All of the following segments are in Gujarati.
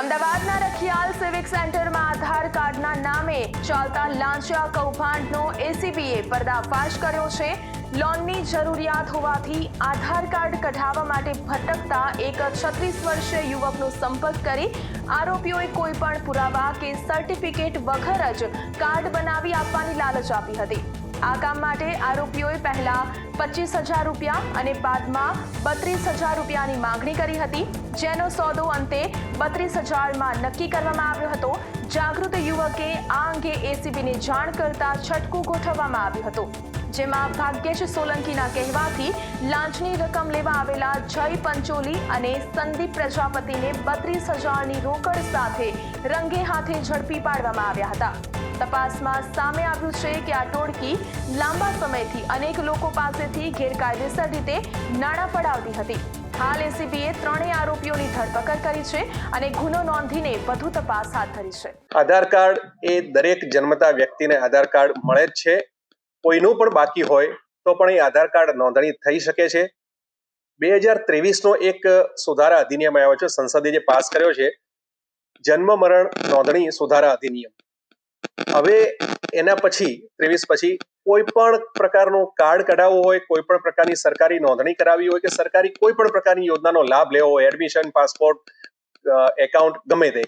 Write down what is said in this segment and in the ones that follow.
અમદાવાદના રખિયાલ સિવિક સેન્ટરમાં આધાર કાર્ડના નામે ચાલતા લાંચા કૌભાંડનો એસીબીએ પર્દાફાશ કર્યો છે. લોનની જરૂરિયાત હોવાથી આધાર કાર્ડ કઢાવવા માટે ભટકતા એક છત્રીસ વર્ષીય યુવકનો સંપર્ક કરી આરોપીઓએ કોઈપણ પુરાવા કે સર્ટિફિકેટ વગર જ કાર્ડ બનાવી આપવાની લાલચ આપી હતી. આ કામ માટે આરોપીઓએ પહેલા પચીસ હજાર રૂપિયા અને બાદમાં બત્રીસ હજાર રૂપિયાની માંગણી કરી હતી, જેનો સોદો અંતે બત્રીસ હજારમાં નક્કી કરવામાં આવ્યો હતો. જાગૃત યુવકે આ અંગે એસીબીને જાણ કરતા છટકું ગોઠવવામાં આવ્યું હતું. જેમાં ભાગ્યેશ સોલંકીના કહેવાથી લાંચની રકમ લેવા આવેલા જય પંચોલી અને સંદીપ પ્રજાપતિને બત્રીસ હજારની રોકડ સાથે રંગે હાથે ઝડપી પાડવામાં આવ્યા હતા. તપાસમાં સામે આવ્યું છે કે આ ટોળકી લાંબા સમયથી અનેક લોકો પાસેથી ગેરકાયદેસર રીતે નાણાં પડાવતી હતી. હાલ એસીબીએ ત્રણેય આરોપીઓની ધરપકડ કરી છે અને ગુનો નોંધીને વધુ તપાસ હાથ ધરી છે. આધાર કાર્ડ એ દરેક જન્મતા વ્યક્તિને આધાર કાર્ડ મળે જ છે. કોઈનું પણ બાકી હોય તો પણ એ આધાર કાર્ડ નોંધણી થઈ શકે છે. બે હજાર ત્રેવીસનો એક સુધારા અધિનિયમ આવ્યો છે. સંસદે જે પાસ કર્યો છે, જન્મ મરણ નોંધણી સુધારા અધિનિયમ. હવે એના પછી, ત્રેવીસ પછી કોઈ પણ પ્રકારનું કાર્ડ કઢાવવું હોય, કોઈ પણ પ્રકારની સરકારી નોંધણી કરાવવી હોય કે સરકારી કોઈ પણ પ્રકારની યોજનાનો લાભ લેવો હોય, એડમિશન, પાસપોર્ટ એકાઉન્ટ, ગમે તે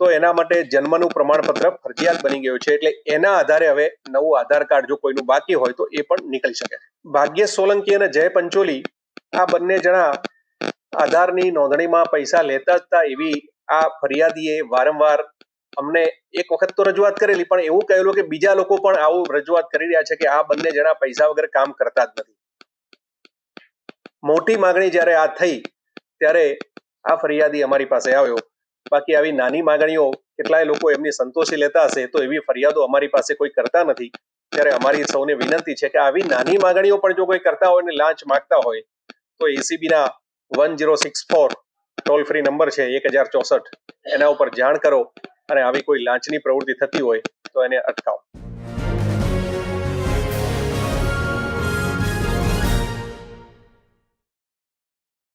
તો એના માટે જન્મનું પ્રમાણપત્ર ફરજિયાત બની ગયું છે. એટલે એના આધારે હવે નવું આધાર કાર્ડ જો કોઈનું બાકી હોય તો એ પણ નીકળી શકે. ભાગ્ય સોલંકી અને જય પંચોલી આ બંને જણા આધારની નોંધણીમાં પૈસા લેતા હતા એવી આ ફરિયાદીએ વારંવાર અમને એક વખત તો રજૂઆત કરેલી, પણ એવું કહેલું કે બીજા લોકો પણ આવું રજૂઆત કરી રહ્યા છે કે આ બંને જણા પૈસા વગર કામ કરતા જ નથી. મોટી માગણી જ્યારે આ થઈ, ત્યારે આ ફરિયાદી અમારી પાસે આવ્યો. બાકી આવી નાની માંગણીઓ કેટલાય લોકો એમની સંતોષી લેતા હશે તો એવી ફરિયાદો અમારી પાસે કોઈ કરતા નથી. ત્યારે અમારી સૌને વિનંતી છે કે આવી નાની માંગણીઓ પણ જો કોઈ કરતા હોય ને લાંચ માંગતા હોય, તો એસીબીના one zero six four toll free number છે એક હજાર ચોસઠ. એના ઉપર જાણ કરો અને આવી કોઈ લાંચની પ્રવૃત્તિ થતી હોય તો એને અટકાવો.